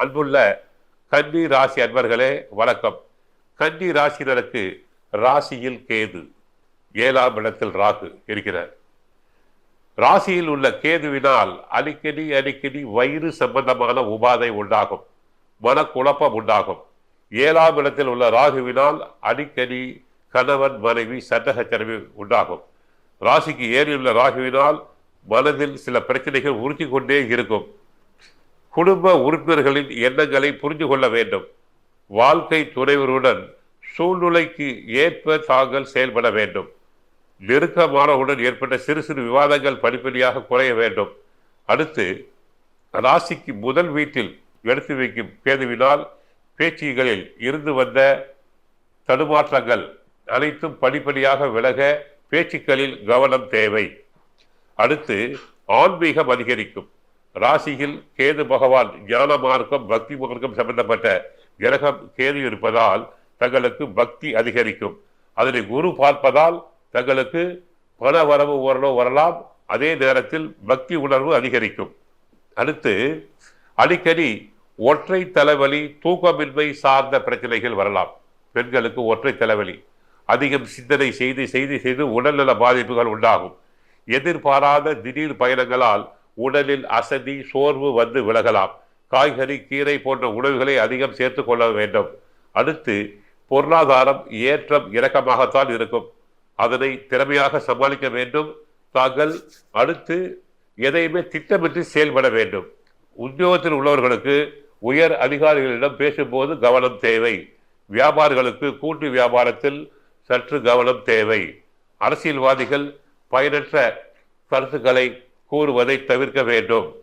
அன்புள்ள கன்னி ராசி அன்பர்களே வணக்கம். கன்னி ராசினருக்கு ராசியில் கேது ஏழாம் இடத்தில் ராகு இருக்கிறார். ராசியில் உள்ள கேதுவினால் அடிக்கடி அடிக்கடி வயிறு சம்பந்தமான உபாதை உண்டாகும் மனக்குழப்பம் உண்டாகும். ஏழாம் இடத்தில் உள்ள ராகுவினால் அடிக்கடி கணவன் மனைவி சட்டகச்சரவு உண்டாகும். ராசிக்கு ஏறியுள்ள ராகுவினால் மனதில் சில பிரச்சனைகள் உறுத்தி கொண்டே இருக்கும். குடும்ப உறுப்பினர்களின் எண்ணங்களை புரிந்து கொள்ள வேண்டும். வாழ்க்கை துணைவருடன் சூழ்நிலைக்கு ஏற்ப தாங்கள் செயல்பட வேண்டும். நெருக்கமானவுடன் ஏற்பட்ட சிறு சிறு விவாதங்கள் படிப்படியாக குறைய வேண்டும். அடுத்து ராசிக்கு முதல் வீட்டில் எடுத்து வைக்கும் கேதுவினால் பேச்சுகளில் இருந்து வந்த தடுமாற்றங்கள் அனைத்தும் படிப்படியாக விலக பேச்சுக்களில் கவனம் தேவை. அடுத்து ஆன்மீகம் அதிகரிக்கும். ராசியில் கேது பகவான் ஞான மார்க்கம் பக்தி மார்க்கம் சம்பந்தப்பட்ட கிரகம் கேது இருப்பதால் தங்களுக்கு பக்தி அதிகரிக்கும். அதனை குரு பார்ப்பதால் தங்களுக்கு பண வரவு ஓரளவு வரலாம். அதே நேரத்தில் பக்தி உணர்வு அதிகரிக்கும். அடுத்து அடிக்கடி ஒற்றை தலைவலி தூக்கமின்மை சார்ந்த பிரச்சனைகள் வரலாம். பெண்களுக்கு ஒற்றை தலைவலி. அதிகம் சிந்தனை செய்து செய்து செய்து உடல்நல பாதிப்புகள் உண்டாகும். எதிர்பாராத திடீர் பயணங்களால் உடலில் அசதி சோர்வு வந்து விலகலாம். காய்கறி கீரை போன்ற உணவுகளை அதிகம் சேர்த்து கொள்ள வேண்டும். அடுத்து பொருளாதாரம் ஏற்றம் இறக்கமாகத்தான் இருக்கும். அதனை திறமையாக சமாளிக்க வேண்டும். தாங்கள் அடுத்து எதையுமே திட்டமிட்டு செயல்பட வேண்டும். உத்தியோகத்தில் உள்ளவர்களுக்கு உயர் அதிகாரிகளிடம் பேசும்போது கவனம் தேவை. வியாபாரிகளுக்கு கூட்டு வியாபாரத்தில் சற்று கவனம் தேவை. அரசியல்வாதிகள் பயனற்ற கருத்துக்களை கூறுவதை தவிர்க்க வேண்டும்.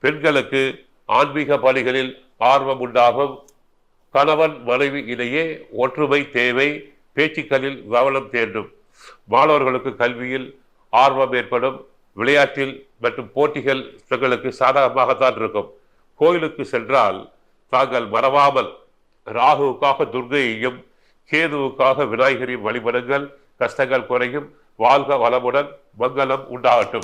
பெண்களுக்கு ஆன்மீக பணிகளில் ஆர்வம் உண்டாகும். கணவன் மனைவி இடையே ஒற்றுமை தேவை பேச்சுக்களில் கவனம் தேண்டும். மாணவர்களுக்கு கல்வியில் ஆர்வம் ஏற்படும். விளையாட்டில் மற்றும் போட்டிகள் தங்களுக்கு சாதகமாகத்தான் இருக்கும். கோயிலுக்கு சென்றால் தாங்கள் மறவாமல் ராகுவுக்காக துர்கையையும் கேதுவுக்காக விநாயகரையும் வழிபடுங்கள். கஷ்டங்கள் குறையும். வாழ்க வளமுடன். மங்களம் உண்டாகட்டும்.